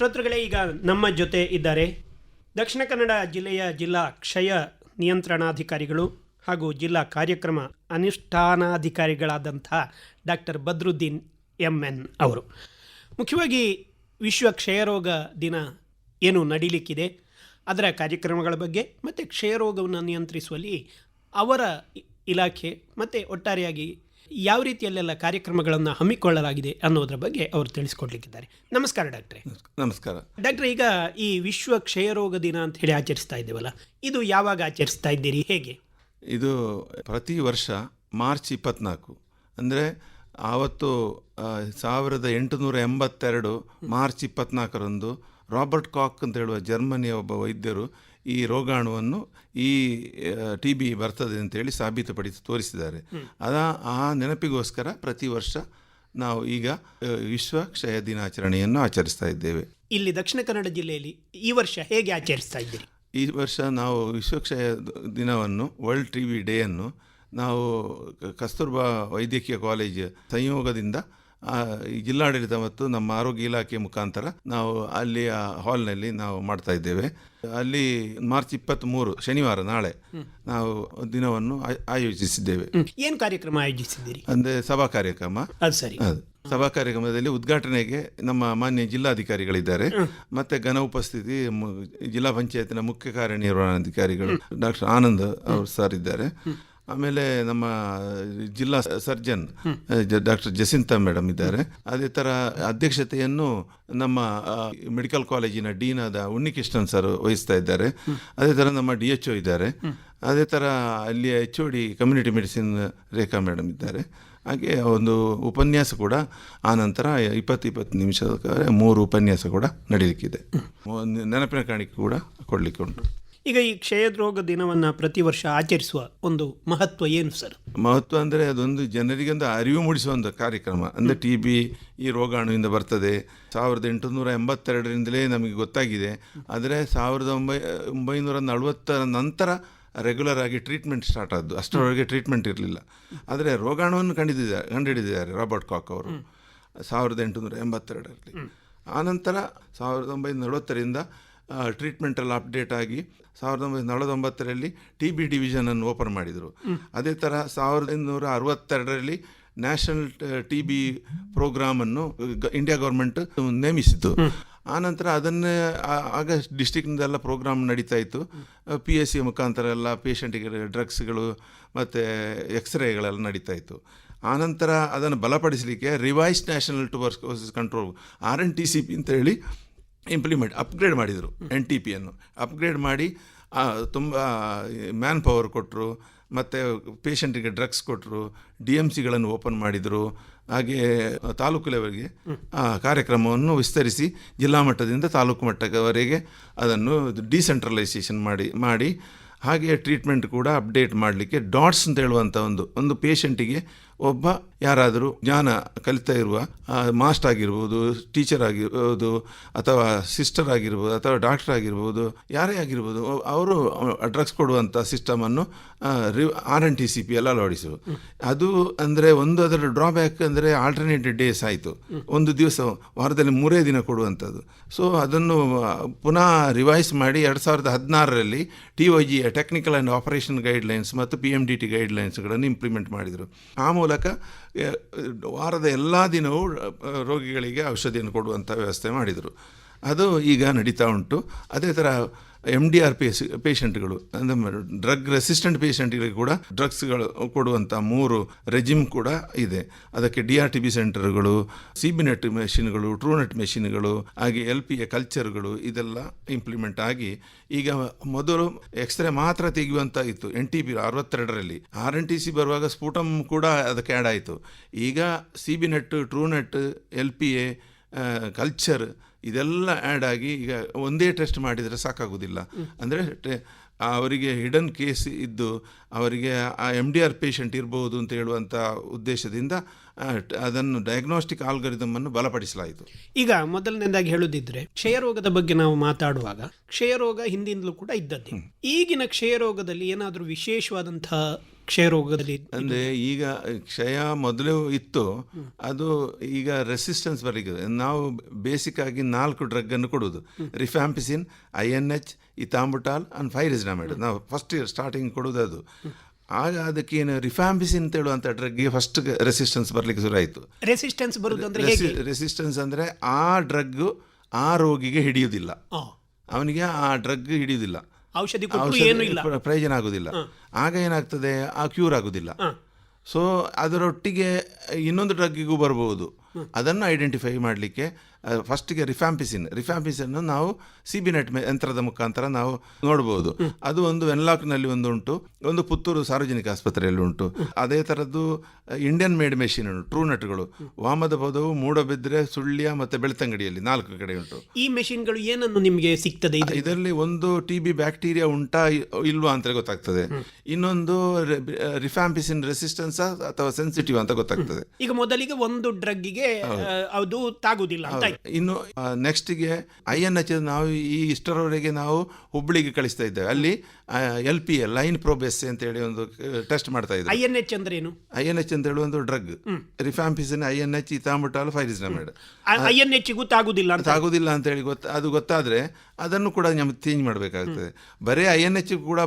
ಶ್ರೋತೃಗಳೇ ಈಗ ನಮ್ಮ ಜೊತೆ ಇದ್ದಾರೆ. ದಕ್ಷಿಣ ಕನ್ನಡ ಜಿಲ್ಲೆಯ ಜಿಲ್ಲಾ ಕ್ಷಯ ನಿಯಂತ್ರಣಾಧಿಕಾರಿಗಳು ಹಾಗೂ ಜಿಲ್ಲಾ ಕಾರ್ಯಕ್ರಮ ಅನುಷ್ಠಾನಾಧಿಕಾರಿಗಳಾದಂಥ ಡಾಕ್ಟರ್ ಬದ್ರುದ್ದೀನ್ ಎಂ ಎನ್ ಅವರು. ಮುಖ್ಯವಾಗಿ ವಿಶ್ವ ಕ್ಷಯರೋಗ ದಿನ ಏನು ನಡೀಲಿಕ್ಕಿದೆ, ಅದರ ಕಾರ್ಯಕ್ರಮಗಳ ಬಗ್ಗೆ ಮತ್ತು ಕ್ಷಯರೋಗವನ್ನು ನಿಯಂತ್ರಿಸುವಲ್ಲಿ ಅವರ ಇಲಾಖೆ ಮತ್ತು ಒಟ್ಟಾರೆಯಾಗಿ ಯಾವ ರೀತಿಯಲ್ಲೆಲ್ಲ ಕಾರ್ಯಕ್ರಮಗಳನ್ನು ಹಮ್ಮಿಕೊಳ್ಳಲಾಗಿದೆ ಅನ್ನೋದ್ರ ಬಗ್ಗೆ ಅವರು ತಿಳಿಸ್ಕೊಡ್ಲಿಕ್ಕಿದ್ದಾರೆ. ನಮಸ್ಕಾರ ಡಾಕ್ಟ್ರೆ. ನಮಸ್ಕಾರ. ಡಾಕ್ಟ್ರೆ ಈಗ ಈ ವಿಶ್ವ ಕ್ಷಯರೋಗ ದಿನ ಅಂತ ಹೇಳಿ ಆಚರಿಸ್ತಾ ಇದ್ದೇವಲ್ಲ ಇದು ಯಾವಾಗ ಆಚರಿಸ್ತಾ ಇದ್ದೀರಿ ಹೇಗೆ? ಇದು ಪ್ರತಿ ವರ್ಷ ಮಾರ್ಚ್ ಇಪ್ಪತ್ನಾಲ್ಕು ಅಂದರೆ ಆವತ್ತು ಸಾವಿರದ ಎಂಟುನೂರ ಎಂಬತ್ತೆರಡು ಮಾರ್ಚ್ ಇಪ್ಪತ್ನಾಲ್ಕರಂದು ರಾಬರ್ಟ್ ಕಾಕ್ ಅಂತ ಹೇಳುವ ಜರ್ಮನಿಯ ಒಬ್ಬ ವೈದ್ಯರು ಈ ರೋಗಾಣುವನ್ನು ಈ ಟಿ ಬಿ ಬರ್ತದೆ ಅಂತೇಳಿ ಸಾಬೀತುಪಡಿಸಿ ತೋರಿಸಿದ್ದಾರೆ. ಅದ ಆ ನೆನಪಿಗೋಸ್ಕರ ಪ್ರತಿ ವರ್ಷ ನಾವು ಈಗ ವಿಶ್ವ ಕ್ಷಯ ದಿನಾಚರಣೆಯನ್ನು ಆಚರಿಸ್ತಾ ಇದ್ದೇವೆ. ಇಲ್ಲಿ ದಕ್ಷಿಣ ಕನ್ನಡ ಜಿಲ್ಲೆಯಲ್ಲಿ ಈ ವರ್ಷ ಹೇಗೆ ಆಚರಿಸ್ತಾ ಇದ್ದೀರಿ? ಈ ವರ್ಷ ನಾವು ವಿಶ್ವಕ್ಷಯ ದಿನವನ್ನು ವರ್ಲ್ಡ್ ಟಿ ವಿ ಡೇಯನ್ನು ನಾವು ಕಸ್ತೂರ್ಬಾ ವೈದ್ಯಕೀಯ ಕಾಲೇಜ್ ಸಂಯೋಗದಿಂದ ಜಿಲ್ಲಾಡಳಿತ ಮತ್ತು ನಮ್ಮ ಆರೋಗ್ಯ ಇಲಾಖೆ ಮುಖಾಂತರ ನಾವು ಅಲ್ಲಿಯ ಹಾಲ್ನಲ್ಲಿ ನಾವು ಮಾಡ್ತಾ ಇದ್ದೇವೆ. ಅಲ್ಲಿ ಮಾರ್ಚ್ ಇಪ್ಪತ್ತ್ಮೂರು ಶನಿವಾರ ನಾಳೆ ನಾವು ದಿನವನ್ನು ಆಯ್- ಆಯೋಜಿಸಿದ್ದೇವೆ. ಏನು ಕಾರ್ಯಕ್ರಮ ಆಯೋಜಿಸಿದ್ದೀರಿ? ಅಂದರೆ ಸಭಾ ಕಾರ್ಯಕ್ರಮ. ಅದು ಸರಿ. ಸಭಾ ಕಾರ್ಯಕ್ರಮದಲ್ಲಿ ಉದ್ಘಾಟನೆಗೆ ನಮ್ಮ ಮಾನ್ಯ ಜಿಲ್ಲಾಧಿಕಾರಿಗಳಿದ್ದಾರೆ. ಮತ್ತೆ ಘನ ಉಪಸ್ಥಿತಿ ಜಿಲ್ಲಾ ಪಂಚಾಯತ್ನ ಮುಖ್ಯ ಕಾರ್ಯನಿರ್ವಹಣಾಧಿಕಾರಿಗಳು ಡಾಕ್ಟರ್ ಆನಂದ್ ಅವರು ಸರ್ ಇದ್ದಾರೆ. ಆಮೇಲೆ ನಮ್ಮ ಜಿಲ್ಲಾ ಸರ್ಜನ್ ಡಾಕ್ಟರ್ ಜಸಿಂತ ಮೇಡಮ್ ಇದ್ದಾರೆ. ಅದೇ ಥರ ಅಧ್ಯಕ್ಷತೆಯನ್ನು ನಮ್ಮ ಮೆಡಿಕಲ್ ಕಾಲೇಜಿನ ಡೀನ್ ಆದ ಉನ್ನಿಕೃಷ್ಣನ್ ಸರ್ ವಹಿಸ್ತಾ ಇದ್ದಾರೆ. ಅದೇ ಥರ ನಮ್ಮ ಡಿ ಎಚ್ ಒ ಇದ್ದಾರೆ. ಅದೇ ಥರ ಅಲ್ಲಿಯ H O D community medicine Rekha madam ಇದ್ದಾರೆ. ಹಾಗೆ ಒಂದು ಉಪನ್ಯಾಸ ಕೂಡ ಆ ನಂತರ ಇಪ್ಪತ್ತು ಇಪ್ಪತ್ತು ನಿಮಿಷದ ಮೂರು ಉಪನ್ಯಾಸ ಕೂಡ ನಡೀಲಿಕ್ಕಿದೆ. ನೆನಪಿನ ಕಾಣಿಕೆ ಕೂಡ ಕೊಡಲಿಕ್ಕೆ ಉಂಟು ಈಗ ಈ ಕ್ಷಯದ್ರೋಗ ದಿನವನ್ನು ಪ್ರತಿ ವರ್ಷ ಆಚರಿಸುವ ಒಂದು ಮಹತ್ವ ಏನು ಸರ್? ಮಹತ್ವ ಅಂದರೆ ಅದೊಂದು ಜನರಿಗೆ ಒಂದು ಅರಿವು ಮೂಡಿಸುವ ಒಂದು ಕಾರ್ಯಕ್ರಮ. ಅಂದರೆ ಟಿ ಬಿ ಈ ರೋಗಾಣುವಿಂದ ಬರ್ತದೆ. ಸಾವಿರದ ಎಂಟುನೂರ ಎಂಬತ್ತೆರಡರಿಂದಲೇ ನಮಗೆ ಗೊತ್ತಾಗಿದೆ. ಆದರೆ ಸಾವಿರದ ಒಂಬೈ ಒಂಬೈನೂರ ನಲವತ್ತರ ನಂತರ ರೆಗ್ಯುಲರ್ ಆಗಿ ಟ್ರೀಟ್ಮೆಂಟ್ ಸ್ಟಾರ್ಟ್ ಆದ್ದು. ಅಷ್ಟರವರೆಗೆ ಟ್ರೀಟ್ಮೆಂಟ್ ಇರಲಿಲ್ಲ. ಆದರೆ ರೋಗಾಣುವನ್ನು ಕಂಡಿದ್ದಾರೆ ಕಂಡುಹಿಡಿದಿದ್ದಾರೆ ರಾಬರ್ಟ್ ಕಾಕ್ ಅವರು. ಸಾವಿರದ ಎಂಟುನೂರ ಎಂಬತ್ತೆರಡರಲ್ಲಿ. ಆನಂತರ ಸಾವಿರದ ಒಂಬೈನೂರ ನಲವತ್ತರಿಂದ ಟ್ರೀಟ್ಮೆಂಟ್ ಎಲ್ಲ ಅಪ್ಡೇಟ್ ಆಗಿ ಸಾವಿರದ ಒಂಬೈನೂರ ನಲವತ್ತೊಂಬತ್ತರಲ್ಲಿ ಟಿ ಬಿ ಡಿವಿಷನನ್ನು ಓಪನ್ ಮಾಡಿದರು. ಅದೇ ಥರ ಸಾವಿರದ ಇನ್ನೂರ ಅರವತ್ತೆರಡರಲ್ಲಿ ನ್ಯಾಷನಲ್ ಟಿ ಬಿ ಪ್ರೋಗ್ರಾಮನ್ನು ಇಂಡಿಯಾ ಗೌರ್ಮೆಂಟ್ ನೇಮಿಸಿತು ಆನಂತರ ಅದನ್ನೇ ಆಗಸ್ಟ್ ಆಗ ಡಿಸ್ಟಿಕ್ನಿಂದೆಲ್ಲ ಪ್ರೋಗ್ರಾಮ್ ನಡೀತಾ ಇತ್ತು. ಪಿ ಎಸ್ ಸಿ ಮುಖಾಂತರ ಎಲ್ಲ ಪೇಷಂಟಿಗೆ ಡ್ರಗ್ಸ್ಗಳು ಮತ್ತು ಎಕ್ಸ್ರೇಗಳೆಲ್ಲ ನಡೀತಾ ಇತ್ತು. ಆನಂತರ ಅದನ್ನು ಬಲಪಡಿಸಲಿಕ್ಕೆ revise national tuberculosis control R N T C P ಅಂತ ಹೇಳಿ ಇಂಪ್ಲಿಮೆಂಟ್ ಅಪ್ಗ್ರೇಡ್ ಮಾಡಿದರು ಎನ್ ಟಿ ಪಿಯನ್ನು ಅಪ್ಗ್ರೇಡ್ ಮಾಡಿ ತುಂಬ ಮ್ಯಾನ್ ಪವರ್ ಕೊಟ್ಟರು ಮತ್ತು ಪೇಷಂಟಿಗೆ ಡ್ರಗ್ಸ್ ಕೊಟ್ಟರು ಡಿ ಎಂ ಸಿಗಳನ್ನು ಓಪನ್ ಮಾಡಿದರು, ಹಾಗೆ ತಾಲೂಕು ಲೆವೆಲ್ಗೆ ಕಾರ್ಯಕ್ರಮವನ್ನು ವಿಸ್ತರಿಸಿ ಜಿಲ್ಲಾ ಮಟ್ಟದಿಂದ ತಾಲೂಕು ಮಟ್ಟದವರೆಗೆ ಅದನ್ನು ಡಿಸೆಂಟ್ರಲೈಸೇಷನ್ ಮಾಡಿ ಮಾಡಿ, ಹಾಗೆ ಟ್ರೀಟ್ಮೆಂಟ್ ಕೂಡ ಅಪ್ಡೇಟ್ ಮಾಡಲಿಕ್ಕೆ ಡಾಟ್ಸ್ ಅಂತ ಹೇಳುವಂಥ ಒಂದು ಒಂದು ಪೇಷಂಟಿಗೆ ಒಬ್ಬ ಯಾರಾದರೂ ಜ್ಞಾನ ಕಲಿತಾ ಇರುವ ಮಾಸ್ಟರ್ ಆಗಿರ್ಬೋದು ಟೀಚರ್ ಆಗಿರ್ಬೋದು, ಅಥವಾ ಸಿಸ್ಟರ್ ಆಗಿರ್ಬೋದು, ಅಥವಾ ಡಾಕ್ಟರ್ ಆಗಿರ್ಬೋದು, ಯಾರೇ ಆಗಿರ್ಬೋದು ಅವರು ಡ್ರಗ್ಸ್ ಕೊಡುವಂಥ ಸಿಸ್ಟಮನ್ನು R N T C P ಎಲ್ಲ ಅಳವಡಿಸು ಅದು ಅಂದರೆ ಒಂದು ಅದರ ಡ್ರಾಬ್ಯಾಕ್ ಅಂದರೆ ಆಲ್ಟರ್ನೇಟೆಡ್ ಡೇಸ್ ಆಯಿತು. ಒಂದು ದಿವಸ, ವಾರದಲ್ಲಿ ಮೂರೇ ದಿನ ಕೊಡುವಂಥದ್ದು. ಸೊ ಅದನ್ನು ಪುನಃ ರಿವೈಸ್ ಮಾಡಿ ಎರಡು ಸಾವಿರದ ಹದಿನಾರರಲ್ಲಿ ಟಿ ಒ ಜಿಯ ಟೆಕ್ನಿಕಲ್ ಆ್ಯಂಡ್ ಆಪರೇಷನ್ ಗೈಡ್ಲೈನ್ಸ್ ಮತ್ತು ಪಿ ಎಂ ಡಿ ಟಿ ಗೈಡ್ಲೈನ್ಸ್ಗಳನ್ನು ಇಂಪ್ಲಿಮೆಂಟ್ ಮಾಡಿದರು. ಆ ಆ, ವಾರದ ಎಲ್ಲ ದಿನವೂ ರೋಗಿಗಳಿಗೆ ಔಷಧಿಯನ್ನು ಕೊಡುವಂಥ ವ್ಯವಸ್ಥೆ ಮಾಡಿದರು. ಅದು ಈಗ ನಡೀತಾ ಉಂಟು. ಅದೇ ಥರ ಎಂ ಡಿ ಆರ್ ಪೇಸ್ ಪೇಷಂಟ್ಗಳು ಅಂದರೆ ಡ್ರಗ್ ರೆಸಿಸ್ಟೆಂಟ್ ಪೇಷಂಟ್ಗಳಿಗೆ ಕೂಡ ಡ್ರಗ್ಸ್ಗಳು ಕೊಡುವಂಥ ಮೂರು ರೆಜಿಮ್ ಕೂಡ ಇದೆ. ಅದಕ್ಕೆ ಡಿ ಆರ್ ಟಿ ಬಿ ಸೆಂಟರ್ಗಳು ಸಿ ಬಿ ನೆಟ್ ಮೆಷಿನ್ಗಳು ಟ್ರೂ ನೆಟ್ ಮೆಷಿನ್ಗಳು ಹಾಗೆ ಎಲ್ ಪಿ ಎ ಕಲ್ಚರ್ಗಳು ಇದೆಲ್ಲ ಇಂಪ್ಲಿಮೆಂಟ್ ಆಗಿ ಈಗ ಮೊದಲು ಎಕ್ಸ್ರೇ ಮಾತ್ರ ತೆಗೆಯುವಂಥ ಇತ್ತು. ಎನ್ ಟಿ ಬಿ ಅರವತ್ತೆರಡರಲ್ಲಿ. ಆರ್ ಎನ್ ಟಿ ಸಿ ಬರುವಾಗ ಸ್ಫೋಟಮ್ ಕೂಡ ಅದಕ್ಕೆ ಆ್ಯಡ್ ಆಯಿತು. ಈಗ C B net true net L P A culture ಇದೆಲ್ಲ ಆ್ಯಡ್ ಆಗಿ ಈಗ ಒಂದೇ ಟೆಸ್ಟ್ ಮಾಡಿದರೆ ಸಾಕಾಗೋದಿಲ್ಲ. ಅಂದರೆ ಅವರಿಗೆ ಹಿಡನ್ ಕೇಸ್ ಇದ್ದು ಅವರಿಗೆ ಆ ಎಂ ಡಿ ಆರ್ ಪೇಷಂಟ್ ಇರ್ಬೋದು ಅಂತ ಹೇಳುವಂಥ ಉದ್ದೇಶದಿಂದ ಅದನ್ನು ಡಯಾಗ್ನೋಸ್ಟಿಕ್ ಆಲ್ಗರಿದಮನ್ನು ಬಲಪಡಿಸಲಾಯಿತು. ಈಗ ಮೊದಲನೇದಾಗಿ ಹೇಳುದಿದ್ರೆ ಕ್ಷಯರೋಗದ ಬಗ್ಗೆ ನಾವು ಮಾತಾಡುವಾಗ ಕ್ಷಯರೋಗ ಹಿಂದಿಂದಲೂ ಕೂಡ ಇದ್ದದ್ದೇ. ಈಗಿನ ಕ್ಷಯರೋಗದಲ್ಲಿ ಏನಾದರೂ ವಿಶೇಷವಾದಂತಹ ಕ್ಷಯರೋಗದಲ್ಲಿ ಅಂದ್ರೆ ಈಗ ಕ್ಷಯ ಮೊದಲು ಇತ್ತು ಅದು ಈಗ ರೆಸಿಸ್ಟೆನ್ಸ್ ಬರಲಿಕ್ಕೆ ನಾವು ಬೇಸಿಕ್ ಆಗಿ ನಾಲ್ಕು ಡ್ರಗ್ ಅನ್ನು ಕೊಡುವುದು. Rifampicin I N H ethambutol and pyrazinamide ನಾವು ಫಸ್ಟ್ ಸ್ಟಾರ್ಟಿಂಗ್ ಕೊಡುವುದು ಅದು. ಆಗ ಅದಕ್ಕೆ ಏನು ರಿಫ್ಯಾಂಪಿಸಿನ್ ಅಂತ ಹೇಳುವಂಥ ಡ್ರಗ್ಗೆ ಫಸ್ಟ್ ರೆಸಿಸ್ಟೆನ್ಸ್ ಬರಲಿಕ್ಕೆ ಶುರು ಆಯಿತು. ರೆಸಿಸ್ಟೆನ್ಸ್ ಬರುವುದು ಅಂದ್ರೆ ರೆಸಿಸ್ಟೆನ್ಸ್ ಅಂದರೆ ಆ ಡ್ರಗ್ ಆ ರೋಗಿಗೆ ಹಿಡಿಯುವುದಿಲ್ಲ. ಅವನಿಗೆ ಆ ಡ್ರಗ್ ಹಿಡಿಯುವುದಿಲ್ಲ. ಔಷಧಿ ಪ್ರಯೋಜನ ಆಗೋದಿಲ್ಲ. ಆಗ ಏನಾಗ್ತದೆ? ಆ ಕ್ಯೂರ್ ಆಗೋದಿಲ್ಲ. ಸೊ ಅದರೊಟ್ಟಿಗೆ ಇನ್ನೊಂದು ಡ್ರಗ್ಗಿಗೂ ಬರ್ಬೋದು. ಅದನ್ನು ಐಡೆಂಟಿಫೈ ಮಾಡಲಿಕ್ಕೆ ಫಸ್ಟಿಗೆ ರಿಫ್ಯಾಂಪಿಸಿನ್ ರಿಫ್ಯಾಂಪಿಸಿನ್ ನಾವು ಸಿಬಿನೆಟ್ ಯಂತ್ರದ ಮುಖಾಂತರ ನಾವು ನೋಡಬಹುದು ಅದು ಒಂದು ವೆನ್ಲಾಕ್ನಲ್ಲಿ ಒಂದು ಉಂಟು. ಒಂದು ಪುತ್ತೂರು ಸಾರ್ವಜನಿಕ ಆಸ್ಪತ್ರೆಯಲ್ಲಿ ಉಂಟು. ಅದೇ ಥರದ್ದು ಇಂಡಿಯನ್ ಮೇಡ್ ಮೆಷಿನ್ ಉಂಟು. ಟ್ರೂ ನಟ್ಗಳು ವಾಮದ ಪದವು ಮೂಡಬಿದ್ರೆ ಸುಳ್ಯ ಮತ್ತು ಬೆಳ್ತಂಗಡಿಯಲ್ಲಿ ನಾಲ್ಕು ಕಡೆ ಉಂಟು. ಈ ಮೆಷಿನ್ಗಳು ಏನನ್ನು ನಿಮಗೆ ಸಿಗ್ತದೆ ಇದು ಇದರಲ್ಲಿ ಒಂದು ಟಿ ಬಿ ಬ್ಯಾಕ್ಟೀರಿಯಾ ಉಂಟಾ ಇಲ್ವಾ ಅಂತ ಗೊತ್ತಾಗ್ತದೆ. ಇನ್ನೊಂದು ರಿಫ್ಯಾಂಪಿಸಿನ್ ರೆಸಿಸ್ಟೆನ್ಸ್ ಅಥವಾ ಸೆನ್ಸಿಟಿವ್ ಅಂತ ಗೊತ್ತಾಗ್ತದೆ. ಈಗ ಮೊದಲಿಗೆ ಒಂದು ಡ್ರಗ್ಗಿಗೆ ಅದು ತಾಗುದಿಲ್ಲ. ಇನ್ನು ನೆಕ್ಸ್ಟ್ಗೆ ಐ ಎನ್ ಎಚ್ ನಾವು ಈ ಇಷ್ಟರವರೆಗೆ ನಾವು ಹುಬ್ಬಳ್ಳಿಗೆ ಕಳಿಸ್ತಾ ಇದ್ದೇವೆ. ಅಲ್ಲಿ L P L line probes ಅಂತ ಹೇಳಿ ಒಂದು ಟೆಸ್ಟ್ ಮಾಡ್ತಾ ಇದ್ದೇವೆ. ಐ ಎನ್ ಎಚ್ ಅಂದ್ರೆ ಏನು? ಐ ಎನ್ ಎಚ್ ಅಂತ ಹೇಳಿ ಒಂದು drug rifampicin I N H ethambutol pyrazinamide I N H ಗೊತ್ತಾಗುದಿಲ್ಲ ಅಂತ. ಆಗೋದಿಲ್ಲ ಅಂತ ಹೇಳಿ ಗೊತ್ತ ಅದು ಗೊತ್ತಾದ್ರೆ ಅದನ್ನು ಕೂಡ ನಮ್ಗೆ ಚೇಂಜ್ ಮಾಡಬೇಕಾಗ್ತದೆ. ಬರೇ ಐ ಎನ್ ಎಚ್ ಕೂಡ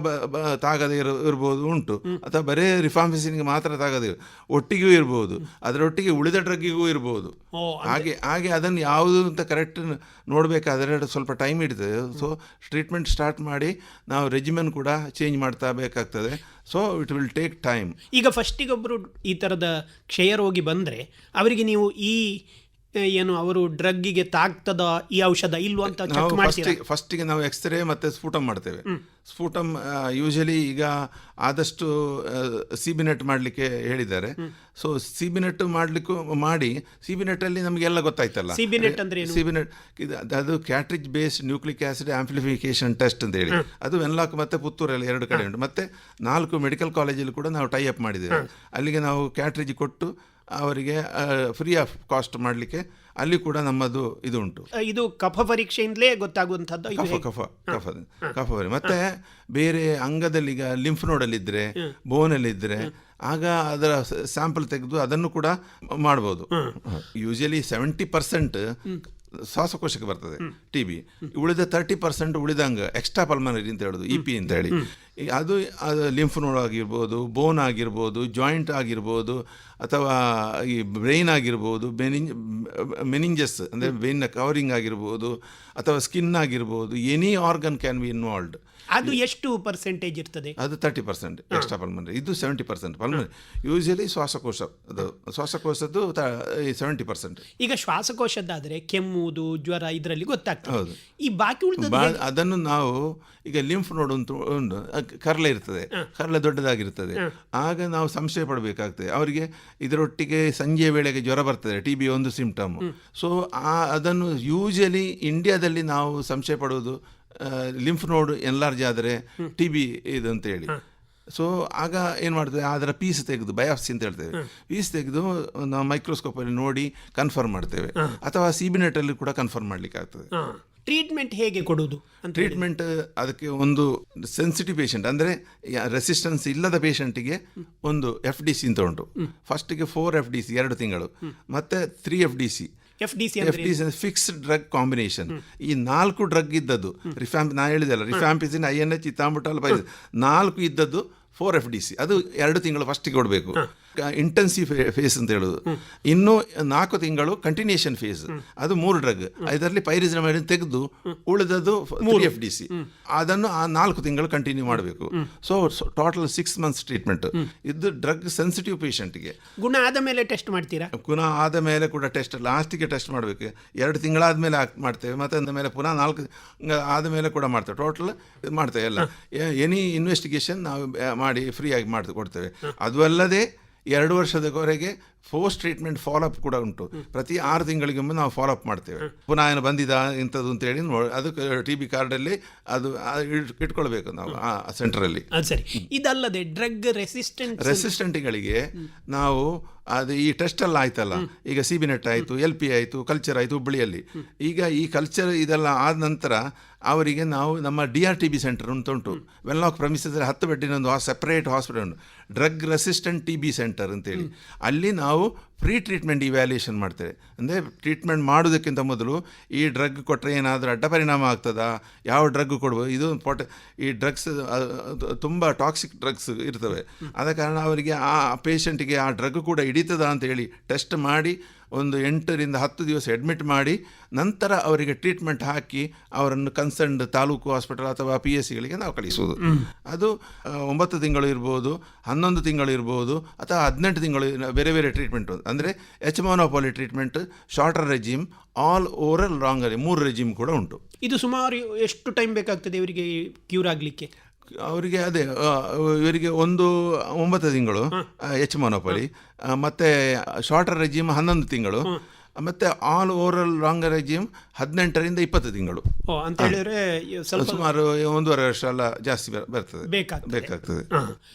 ತಾಗದೇ ಇರ ಇರ್ಬೋದು ಉಂಟು. ಅಥವಾ ಬರೇ ರಿಫಾಂಪಿಸಿನ್ಗೆ ಮಾತ್ರ ತಾಗದೇ ಒಟ್ಟಿಗೂ ಇರ್ಬೋದು. ಅದರೊಟ್ಟಿಗೆ ಉಳಿದ ಡ್ರಗ್ಗಿಗೂ ಇರ್ಬೋದು. ಹಾಗೆ ಹಾಗೆ ಅದನ್ನು ಯಾವುದು ಅಂತ ಕರೆಕ್ಟ್ ನೋಡಬೇಕಾದ್ರೆ ಸ್ವಲ್ಪ ಟೈಮ್ ಹಿಡಿತದೆ. ಸೊ ಟ್ರೀಟ್ಮೆಂಟ್ ಸ್ಟಾರ್ಟ್ ಮಾಡಿ ನಾವು ರೆಜಿಮೆನ್ ಕೂಡ ಚೇಂಜ್ ಮಾಡ್ತಾ ಬೇಕಾಗ್ತದೆ. So it will take time ಈಗ ಫಸ್ಟಿಗೊಬ್ಬರು ಈ ಥರದ ಕ್ಷಯರೋಗಿ ಬಂದರೆ, ಅವರಿಗೆ ನೀವು ಈ ಏನು ಅವರು ಡ್ರಗ್ಗಿಗೆ ತಾಗ್ತದ ಈ ಔಷಧ ಇಲ್ವಾ ಅಂತ ನಾವು ಚೆಕ್ ಮಾಡ್ತೀರಾ ಫಸ್ಟಿಗೆ ಫಸ್ಟಿಗೆ ನಾವು ಎಕ್ಸ್ರೇ ಮತ್ತು ಸ್ಫೂಟಮ್ ಮಾಡ್ತೇವೆ. ಸ್ಫೂಟಮ್ ಯೂಶಲಿ ಈಗ ಆದಷ್ಟು ಸಿಬಿನೆಟ್ ಮಾಡಲಿಕ್ಕೆ ಹೇಳಿದ್ದಾರೆ. ಸೊ ಸಿಬಿನೆಟ್ ಮಾಡಲಿಕ್ಕೂ ಮಾಡಿ ಸಿಬಿನೆಟ್ಟಲ್ಲಿ ನಮಗೆಲ್ಲ ಗೊತ್ತಾಯ್ತಲ್ಲ. ಸಿಬಿನೆಟ್ ಅಂದ್ರೆ? ಸಿಬಿನೆಟ್ ಇದು ಅದು cartridge based nucleic acid amplification test ಅಂತ ಹೇಳಿ. ಅದು ವೆನ್ಲಾಕ್ ಮತ್ತು ಪುತ್ತೂರಲ್ಲಿ ಎರಡು ಕಡೆ ಉಂಟು. ಮತ್ತು ನಾಲ್ಕು ಮೆಡಿಕಲ್ ಕಾಲೇಜಲ್ಲಿ ಕೂಡ ನಾವು ಟೈ ಅಪ್ ಮಾಡಿದ್ದೇವೆ. ಅಲ್ಲಿಗೆ ನಾವು ಕ್ಯಾಟ್ರಿಜ್ ಕೊಟ್ಟು ಅವರಿಗೆ ಫ್ರೀ ಆಫ್ ಕಾಸ್ಟ್ ಮಾಡಲಿಕ್ಕೆ ಅಲ್ಲಿ ಕೂಡ ನಮ್ಮದು ಇದು ಉಂಟು. ಇದು ಕಫ ಪರೀಕ್ಷೆಯಿಂದಲೇ ಗೊತ್ತಾಗುವಂಥದ್ದು. ಕಫ ಕಫ ಕಫ ಕಫ ಮತ್ತೆ ಬೇರೆ ಅಂಗದಲ್ಲಿ ಈಗ ಲಿಂಫ್ ನೋಡಲ್ಲಿದ್ದರೆ ಬೋನಲ್ಲಿದ್ದರೆ ಆಗ ಅದರ ಸ್ಯಾಂಪಲ್ ತೆಗೆದು ಅದನ್ನು ಕೂಡ ಮಾಡ್ಬೋದು. ಯೂಶಲಿ ಸೆವೆಂಟಿ ಪರ್ಸೆಂಟ್ ಶ್ವಾಸಕೋಶಕ್ಕೆ ಬರ್ತದೆ ಟಿ ಬಿ ಉಳಿದ ತರ್ಟಿ ಪರ್ಸೆಂಟ್ ಉಳಿದಂಗೆ ಎಕ್ಸ್ಟ್ರಾ ಪಲ್ಮನರಿ ಅಂತ ಹೇಳೋದು ಇ ಪಿ ಅಂತ ಹೇಳಿ. ಅದು ಅದು ಲಿಂಫ್ ನೋಡ್ ಆಗಿರ್ಬೋದು ಬೋನ್ ಆಗಿರ್ಬೋದು ಜಾಯಿಂಟ್ ಆಗಿರ್ಬೋದು ಅಥವಾ ಈ ಬ್ರೈನ್ ಆಗಿರ್ಬೋದು ಬೆನಿಂಜ್ ಮೆನಿಂಜಸ್ ಅಂದರೆ ಬ್ರೈನ್ನ ಕವರಿಂಗ್ ಆಗಿರ್ಬೋದು ಅಥವಾ ಸ್ಕಿನ್ ಆಗಿರ್ಬೋದು any organ can be involved. ಅದು ಎಷ್ಟು ಪರ್ಸೆಂಟೇಜ್ ಇರ್ತದೆ? ಅದು ತರ್ಟಿ ಪರ್ಸೆಂಟ್ ಎಕ್ಸ್ಟ್ರಾ ಪಲ್ಮನರಿ. ಇದು ಸೆವೆಂಟಿ ಪರ್ಸೆಂಟ್. ಪಲ್ಮನರಿ ಯೂಶಲಿ ಶ್ವಾಸಕೋಶ ಅದು ಶ್ವಾಸಕೋಶದ್ದು ಸೆವೆಂಟಿ ಪರ್ಸೆಂಟ್. ಈಗ ಶ್ವಾಸಕೋಶದ್ದಾದರೆ ಕೆಮ್ಮುವುದು ಜ್ವರ ಇದರಲ್ಲಿ ಗೊತ್ತಾಗ್ತದೆ. ಹೌದು. ಈ ಬಾಕಿ ಉಳಿದ ಅದನ್ನು ನಾವು ಈಗ ಲಿಂಫ್ ನೋಡ್ ಉಂಟು ಉಂಟು ಕರ್ಲೆ ಇರ್ತದೆ ಕರ್ಲೆ ದೊಡ್ಡದಾಗಿರ್ತದೆ. ಆಗ ನಾವು ಸಂಶಯ ಪಡಬೇಕಾಗ್ತದೆ. ಅವರಿಗೆ ಇದರೊಟ್ಟಿಗೆ ಸಂಜೆ ವೇಳೆಗೆ ಜ್ವರ ಬರ್ತದೆ ಟಿ ಬಿ ಒಂದು ಸಿಂಪ್ಟಮ್ ಸೊ ಆ ಅದನ್ನು ಯೂಶಲಿ ಇಂಡಿಯಾದಲ್ಲಿ ನಾವು ಸಂಶಯ ಪಡುವುದು ಲಿಂಫ್ ನೋಡ್ ಎನ್ಲಾರ್ಜ್ ಆದರೆ ಟಿ ಬಿ ಇದು ಅಂತ ಹೇಳಿ ಸೊ ಆಗ ಏನು ಮಾಡ್ತೇವೆ ಅದರ ಪೀಸ್ ತೆಗೆದು ಬಯಾಪ್ಸಿ ಅಂತ ಹೇಳ್ತೇವೆ. ಪೀಸ್ ತೆಗೆದು ನಾವು ಮೈಕ್ರೋಸ್ಕೋಪಲ್ಲಿ ನೋಡಿ ಕನ್ಫರ್ಮ್ ಮಾಡ್ತೇವೆ. ಅಥವಾ ಸಿಬಿನೆಟಲ್ಲಿ ಕೂಡ ಕನ್ಫರ್ಮ್ ಮಾಡ್ಲಿಕ್ಕೆ ಆಗ್ತದೆ ಟ್ರೀಟ್ಮೆಂಟ್ ಹೇಗೆ ಕೊಡುವುದು ಟ್ರೀಟ್ಮೆಂಟ್ ಅದಕ್ಕೆ ಒಂದು ಸೆನ್ಸಿಟಿವ್ ಪೇಷಂಟ್ ಅಂದರೆ ರೆಸಿಸ್ಟೆನ್ಸ್ ಇಲ್ಲದ ಪೇಷಂಟಿಗೆ ಒಂದು ಎಫ್ ಡಿ ಸಿ ಅಂತ ಉಂಟು. ಫಸ್ಟ್ಗೆ ಫೋರ್ ಎಫ್ ಡಿ ಸಿ ಎರಡು ತಿಂಗಳು. ಮತ್ತೆ three F D C F D C F D C fixed drug combination ಈ ನಾಲ್ಕು ಡ್ರಗ್ ಇದ್ದದ್ದು ರಿಫ್ಯಾಂಪ್ ನಾ ಹೇಳಿದೆಲ್ಲ rifampicin I N H ethambutol pies ನಾಲ್ಕು ಇದ್ದದ್ದು ಫೋರ್ ಎಫ್ ಡಿ ಸಿ ಅದು ಎರಡು ತಿಂಗಳು ಫಸ್ಟಿಗೆ ಕೊಡಬೇಕು. ಇಂಟೆನ್ಸಿವ್ ಫೇಸ್ ಅಂತ ಹೇಳೋದು. ಇನ್ನು ನಾಲ್ಕು ತಿಂಗಳು ಕಂಟಿನ್ಯೂಷನ್ ಫೇಸ್ ಅದು ಮೂರು ಡ್ರಗ್ ಇದರಲ್ಲಿ ಪೈರಿಸಿನಮೈಡ್ ತೆಗೆದು ಉಳಿದದ್ದು ಎಫ್ ಡಿ ಸಿ ಅದನ್ನು ಆ ನಾಲ್ಕು ತಿಂಗಳು ಕಂಟಿನ್ಯೂ ಮಾಡಬೇಕು. So total six months treatment ಇದು ಡ್ರಗ್ ಸೆನ್ಸಿಟಿವ್ ಪೇಷಂಟ್ಗೆ ಗುಣ ಆದ ಮೇಲೆ ಟೆಸ್ಟ್ ಮಾಡ್ತೀರಾ? ಗುಣ ಆದ ಮೇಲೆ ಕೂಡ ಟೆಸ್ಟ್ ಲಾಸ್ಟಿಗೆ ಟೆಸ್ಟ್ ಮಾಡಬೇಕು. ಎರಡು ತಿಂಗಳಾದ ಮೇಲೆ ಮಾಡ್ತೇವೆ. ಮತ್ತೆ ಅಂದ ಮೇಲೆ ಪುನಃ ನಾಲ್ಕು ಆದ ಮೇಲೆ ಕೂಡ ಮಾಡ್ತೇವೆ. ಟೋಟಲ್ ಇದು ಮಾಡ್ತೇವೆ ಎಲ್ಲ. ಎನಿ ಇನ್ವೆಸ್ಟಿಗೇಷನ್ ನಾವು ಮಾಡಿ ಫ್ರೀಯಾಗಿ ಮಾಡಿ ಕೊಡ್ತೇವೆ. ಅದು ಅಲ್ಲದೆ ಎರಡು ವರ್ಷದವರೆಗೆ ಪೋಸ್ಟ್ ಟ್ರೀಟ್ಮೆಂಟ್ ಫಾಲೋಅಪ್ ಕೂಡ ಉಂಟು. ಪ್ರತಿ ಆರು ತಿಂಗಳಿಗೊಮ್ಮೆ ನಾವು ಫಾಲೋಅಪ್ ಮಾಡ್ತೇವೆ. ಪುನಃ ಏನು ಬಂದಿದ ಇಂಥದ್ದು ಅಂತ ಹೇಳಿ ನೋ ಅದಕ್ಕೆ ಟಿ ಬಿ ಕಾರ್ಡಲ್ಲಿ ಅದು ಇಟ್ಕೊಳ್ಬೇಕು ನಾವು ಆ ಸೆಂಟ್ರಲ್ಲಿ. ಸರಿ. ಇದಲ್ಲದೆ ಡ್ರಗ್ ರೆಸಿಸ್ಟೆಂಟ್ ರೆಸಿಸ್ಟೆಂಟ್ಗಳಿಗೆ ನಾವು ಅದು ಈ ಟೆಸ್ಟ್ ಎಲ್ಲ ಆಯ್ತಲ್ಲ. ಈಗ ಸಿ ಬಿ ನೆಟ್ ಆಯಿತು ಎಲ್ ಪಿ ಆಯಿತು ಕಲ್ಚರ್ ಆಯಿತು ಹುಬ್ಬಳ್ಳಿಯಲ್ಲಿ. ಈಗ ಈ ಕಲ್ಚರ್ ಇದೆಲ್ಲ ಆದ ನಂತರ ಅವರಿಗೆ ನಾವು ನಮ್ಮ D R T B centre ಅಂತ ಉಂಟು. ವೆನ್ಲಾಕ್ ಪ್ರಮಿಸಸ್ ಹತ್ತು ಬೆಡ್ಡಿನ ಒಂದು ಸೆಪರೇಟ್ ಹಾಸ್ಪಿಟಲ್ ಉಂಟು. Drug resistant T B centre ಅಂತೇಳಿ. ಅಲ್ಲಿ ನಾವು ಫ್ರೀ ಟ್ರೀಟ್ಮೆಂಟ್ ಇವ್ಯಾಲ್ಯೂಯೇಷನ್ ಮಾಡ್ತೇವೆ. ಅಂದರೆ ಟ್ರೀಟ್ಮೆಂಟ್ ಮಾಡೋದಕ್ಕಿಂತ ಮೊದಲು ಈ ಡ್ರಗ್ ಕೊಟ್ಟರೆ ಏನಾದರೂ ಅಡ್ಡ ಪರಿಣಾಮ ಆಗ್ತದಾ? ಯಾವ ಡ್ರಗ್ ಕೊಡ್ಬೋದು? ಇದು ಪೊಟ ಈ ಡ್ರಗ್ಸ್ ತುಂಬ ಟಾಕ್ಸಿಕ್ ಡ್ರಗ್ಸ್ ಇರ್ತವೆ. ಆದ ಕಾರಣ ಅವರಿಗೆ ಆ ಪೇಷಂಟಿಗೆ ಆ ಡ್ರಗ್ ಕೂಡ ಹಿಡಿತದ ಅಂತ ಹೇಳಿ ಟೆಸ್ಟ್ ಮಾಡಿ ಒಂದು ಎಂಟರಿಂದ ಹತ್ತು ದಿವಸ ಅಡ್ಮಿಟ್ ಮಾಡಿ ನಂತರ ಅವರಿಗೆ ಟ್ರೀಟ್ಮೆಂಟ್ ಹಾಕಿ ಅವರನ್ನು ಕನ್ಸರ್ನ್ಡ್ ತಾಲೂಕು ಹಾಸ್ಪಿಟಲ್ ಅಥವಾ ಪಿ ಎಸ್ ಸಿಗಳಿಗೆ ನಾವು ಕಳಿಸುವುದು. ಅದು ಒಂಬತ್ತು ತಿಂಗಳು ಇರ್ಬೋದು ಹನ್ನೊಂದು ತಿಂಗಳು ಇರ್ಬೋದು ಅಥವಾ ಹದಿನೆಂಟು ತಿಂಗಳು ಬೇರೆ ಬೇರೆ ಟ್ರೀಟ್ಮೆಂಟ್ ಅಂದರೆ H monopoly treatment shorter regimen all over longer ಮೂರು ರೆಜಿಮ್ ಕೂಡ ಉಂಟು. ಇದು ಸುಮಾರು ಎಷ್ಟು ಟೈಮ್ ಬೇಕಾಗ್ತದೆ ಇವರಿಗೆ ಕ್ಯೂರ್ ಆಗಲಿಕ್ಕೆ? ಅವರಿಗೆ ಅದೇ ಇವರಿಗೆ ಒಂದು ಒಂಬತ್ತು ತಿಂಗಳು ಎಚ್ ಮೊನೋಪಲಿ ಮತ್ತೆ ಶಾರ್ಟರ್ ರೆಜಿಮ್ ಹನ್ನೊಂದು ತಿಂಗಳು ಮತ್ತೆ ಆಲ್ ಓವರಲ್ ಲಾಂಗ್ ರೆಜಿಮ್ ಹದಿನೆಂಟರಿಂದ ಇಪ್ಪತ್ತು ತಿಂಗಳು. ಅಂತ ಹೇಳಿದ್ರೆ ಸುಮಾರು ಒಂದೂವರೆ ವರ್ಷ ಎಲ್ಲ ಜಾಸ್ತಿ ಬರ್- ಬರ್ತದೆ. ಬೇಕಾಗ್ತದೆ.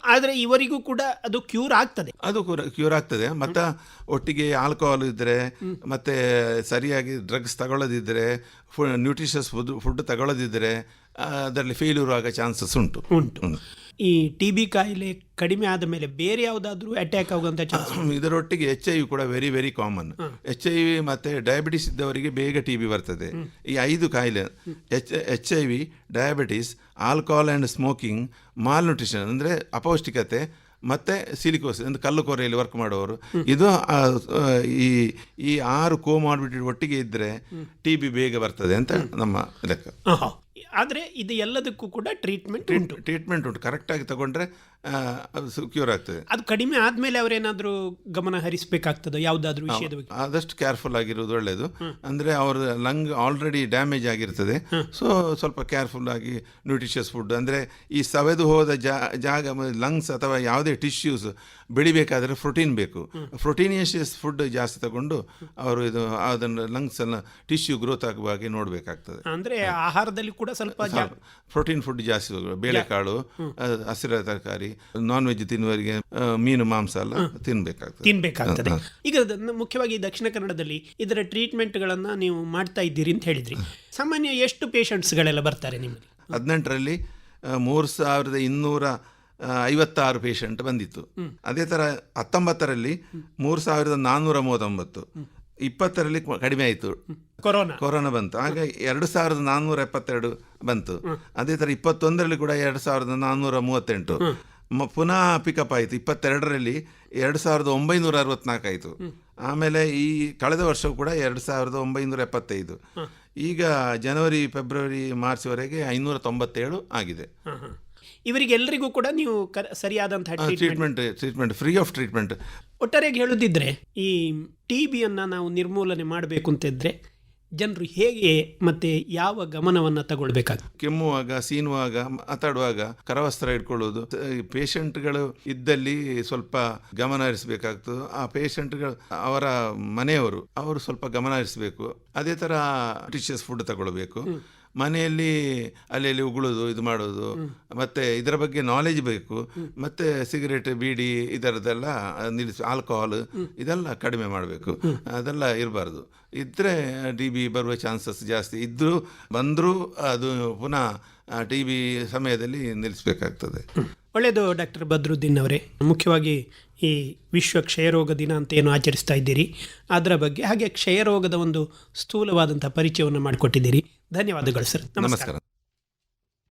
ಆದ್ರೆ ಇವರಿಗೂ ಕೂಡ ಅದು ಕ್ಯೂರ್ ಆಗ್ತದೆ. ಅದು ಕ್ಯೂರ್ ಆಗ್ತದೆ. ಮತ್ತೆ ಒಟ್ಟಿಗೆ ಆಲ್ಕೋಹಾಲ್ ಇದ್ರೆ ಮತ್ತೆ ಸರಿಯಾಗಿ ಡ್ರಗ್ಸ್ ತಗೊಳ್ಳೋದಿದ್ರೆ ನ್ಯೂಟ್ರಿಷಸ್ ಫುಡ್ ಫುಡ್ ತಗೊಳ್ಳೋದಿದ್ದರೆ ಅದರಲ್ಲಿ ಫೇಲ್ಯೂರ್ ಆಗೋ ಚಾನ್ಸಸ್ ಉಂಟು. ಉಂಟು. ಈ ಟಿ ಬಿ ಕಾಯಿಲೆ ಕಡಿಮೆ ಆದ ಮೇಲೆ ಬೇರೆ ಯಾವುದಾದ್ರೂ ಅಟ್ಯಾಕ್ ಆಗುವಂತ ಚಾನ್ಸ್ ಇದರೊಟ್ಟಿಗೆ ಎಚ್ ಐ ವಿ ಕೂಡ very very common H I V ಮತ್ತು ಡಯಾಬಿಟಿಸ್ ಇದ್ದವರಿಗೆ ಬೇಗ ಟಿ ಬಿ ಬರ್ತದೆ. ಈ ಐದು ಕಾಯಿಲೆ H H I V diabetes alcohol and smoking malnutrition ಅಂದರೆ ಅಪೌಷ್ಟಿಕತೆ ಮತ್ತೆ ಸಿಲಿಕೋಸ್ ಅಂದ್ರೆ ಕಲ್ಲು ಕೊರೆಯಲ್ಲಿ ವರ್ಕ್ ಮಾಡುವವರು ಇದು ಈ ಈ ಆರು ಕೋಮಾರ್ಬಿಟಿ ಒಟ್ಟಿಗೆ ಇದ್ದರೆ ಟಿ ಬಿ ಬೇಗ ಬರ್ತದೆ ಅಂತ ನಮ್ಮ ಲೆಕ್ಕ. ಆದ್ರೆ ಇದು ಎಲ್ಲದಕ್ಕೂ ಕೂಡ ಟ್ರೀಟ್ಮೆಂಟ್ ಉಂಟು. ಟ್ರೀಟ್ಮೆಂಟ್ ಉಂಟು. ಕರೆಕ್ಟಾಗಿ ತಗೊಂಡ್ರೆ ಅದು ಕ್ಯೂರ್ ಆಗ್ತದೆ. ಅದು ಕಡಿಮೆ ಆದ್ಮೇಲೆ ಅವರೇನಾದ್ರೂ ಗಮನ ಹರಿಸಬೇಕಾಗ್ತದೆ ಯಾವುದಾದ್ರೂ ವಿಷಯದ ಬಗ್ಗೆ? ಆದಷ್ಟು ಕೇರ್ಫುಲ್ ಆಗಿರೋದು ಒಳ್ಳೇದು. ಅಂದ್ರೆ ಅವ್ರ ಲಂಗ್ ಆಲ್ರೆಡಿ ಡ್ಯಾಮೇಜ್ ಆಗಿರ್ತದೆ. ಸೊ ಸ್ವಲ್ಪ ಕೇರ್ಫುಲ್ ಆಗಿ ನ್ಯೂಟ್ರಿಷಿಯಸ್ ಫುಡ್ ಅಂದ್ರೆ ಈ ಸವೆದು ಹೋದ ಜಾಗ ಲಂಗ್ಸ್ ಅಥವಾ ಯಾವುದೇ ಟಿಶ್ಯೂಸ್ ಬೆಳಿಬೇಕಾದ್ರೆ ಪ್ರೋಟೀನ್ ಬೇಕು. ಪ್ರೋಟೀನಿಯಸ್ ಫುಡ್ ಜಾಸ್ತಿ ತಗೊಂಡು ಅವರು ಇದು ಅದನ್ನು ಲಂಗ್ಸ್ ಎಲ್ಲ ಟಿಶ್ಯೂ ಗ್ರೋತ್ ಆಗುವ ಹಾಗೆ ನೋಡಬೇಕಾಗ್ತದೆ. ಅಂದ್ರೆ ಆಹಾರದಲ್ಲಿ ಕೂಡ ಸ್ವಲ್ಪ ಪ್ರೋಟೀನ್ ಫುಡ್ ಜಾಸ್ತಿ. ಬೇಳೆಕಾಳು ಹಸಿರ ತರಕಾರಿ ನಾನ್ ವೆಜ್ ತಿನ್ನುವರಿಗೆ ಮೀನು ಮಾಂಸ ಎಲ್ಲ ತಿನ್ಬೇಕಾಗ್ತದೆ. ತಿನ್ಬೇಕಾಗ್ತದೆ. ಈಗ ಮುಖ್ಯವಾಗಿ ದಕ್ಷಿಣ ಕನ್ನಡದಲ್ಲಿ ಇದರ ಟ್ರೀಟ್ಮೆಂಟ್ ಗಳನ್ನ ನೀವು ಮಾಡ್ತಾ ಇದ್ದೀರಿ ಅಂತ ಹೇಳಿದ್ರಿ. ಸಾಮಾನ್ಯ ಎಷ್ಟು ಪೇಷಂಟ್ಸ್ಗಳೆಲ್ಲ ಬರ್ತಾರೆ ನಿಮಗೆ ಹದಿನೆಂಟರಲ್ಲಿ ಮೂರು ಸಾವಿರದ ಇನ್ನೂರ ಐವತ್ತಾರು ಪೇಷಂಟ್ ಬಂದಿತ್ತು. ಅದೇ ತರ ಹತ್ತೊಂಬತ್ತರಲ್ಲಿ ಮೂರು ಸಾವಿರದ ನಾನ್ನೂರ ಮೂವತ್ತೊಂಬತ್ತು. ಇಪ್ಪತ್ತರಲ್ಲಿ ಕಡಿಮೆ ಆಯಿತು. ಕೊರೋನಾ. ಕೊರೋನಾ ಬಂತು. ಆಗ ಎರಡು ಸಾವಿರದ ನಾನ್ನೂರ ಎಪ್ಪತ್ತೆರಡು ಬಂತು. ಅದೇ ತರ ಇಪ್ಪತ್ತೊಂದರಲ್ಲಿ ಕೂಡ ಎರಡು ಸಾವಿರದ ನಾನ್ನೂರ ಮೂವತ್ತೆಂಟು. ಮ ಪುನಃ ಪಿಕಪ್ ಆಯಿತು. ಇಪ್ಪತ್ತೆರಡರಲ್ಲಿ ಎರಡು ಸಾವಿರದ ಒಂಬೈನೂರ ಅರವತ್ನಾಲ್ಕು ಆಯಿತು ಆಮೇಲೆ ಈ ಕಳೆದ ವರ್ಷವೂ ಕೂಡ ಎರಡು ಸಾವಿರದ ಒಂಬೈನೂರ ಎಪ್ಪತ್ತೈದು. ಈಗ ಜನವರಿ ಫೆಬ್ರವರಿ ಮಾರ್ಚ್ವರೆಗೆ ಐನೂರ ತೊಂಬತ್ತೇಳು ಆಗಿದೆ. ಇವರಿಗೆಲ್ಲರಿಗೂ ಕೂಡ ನೀವು ಸರಿಯಾದಂತಹ treatment treatment treatment free of treatment ಒಟ್ಟಾರೆಯಾಗಿ ಹೇಳುದಿದ್ರೆ ಈ ಟಿ ಬಿಯನ್ನು ನಾವು ನಿರ್ಮೂಲನೆ ಮಾಡಬೇಕು ಅಂತಿದ್ರೆ ಜನರು ಹೇಗೆ ಮತ್ತೆ ಯಾವ ಗಮನವನ್ನು ತಗೊಳ್ಬೇಕಾಗ್ತದೆ? ಕೆಮ್ಮುವಾಗ ಸೀನುವಾಗ ಮಾತಾಡುವಾಗ ಕರವಸ್ತ್ರ ಇಟ್ಕೊಳ್ಳೋದು. ಪೇಷಂಟ್ಗಳು ಇದ್ದಲ್ಲಿ ಸ್ವಲ್ಪ ಗಮನ ಹರಿಸಬೇಕಾಗ್ತದೆ. ಆ ಪೇಷಂಟ್ಗಳು ಅವರ ಮನೆಯವರು ಅವರು ಸ್ವಲ್ಪ ಗಮನ ಹರಿಸಬೇಕು. ಅದೇ ಥರ ಟಿಶಸ್ ಫುಡ್ ತಗೊಳ್ಬೇಕು. ಮನೆಯಲ್ಲಿ ಅಲ್ಲಿ ಉಗುಳೋದು ಇದು ಮಾಡೋದು ಮತ್ತೆ ಇದರ ಬಗ್ಗೆ ನಾಲೆಜ್ ಬೇಕು. ಮತ್ತೆ ಸಿಗರೇಟ್ ಬೀಡಿ ಇದರದೆಲ್ಲ ನಿಲ್ಲಿಸಿ ಆಲ್ಕೋಹಾಲ್ ಇದೆಲ್ಲ ಕಡಿಮೆ ಮಾಡಬೇಕು. ಅದೆಲ್ಲ ಇರಬಾರ್ದು. ಇದ್ರೆ ಟಿ ಬಿ ಬರುವ ಚಾನ್ಸಸ್ ಜಾಸ್ತಿ ಇದ್ದರೂ ಬಂದರೂ ಅದು ಪುನಃ ಟಿ ಬಿ ಸಮಯದಲ್ಲಿ ನಿಲ್ಲಿಸಬೇಕಾಗ್ತದೆ. ಒಳ್ಳೆಯದು ಡಾಕ್ಟರ್ ಬದ್ರುದ್ದೀನ್ ಅವರೇ. ಮುಖ್ಯವಾಗಿ ಈ ವಿಶ್ವ ಕ್ಷಯರೋಗ ದಿನ ಅಂತ ಏನು ಆಚರಿಸ್ತಾ ಇದ್ದೀರಿ ಅದರ ಬಗ್ಗೆ ಹಾಗೆ ಕ್ಷಯರೋಗದ ಒಂದು ಸ್ಥೂಲವಾದಂಥ ಪರಿಚಯವನ್ನು ಮಾಡಿಕೊಟ್ಟಿದ್ದೀರಿ. ಧನ್ಯವಾದಗಳು ಸರ್. ನಮಸ್ಕಾರ.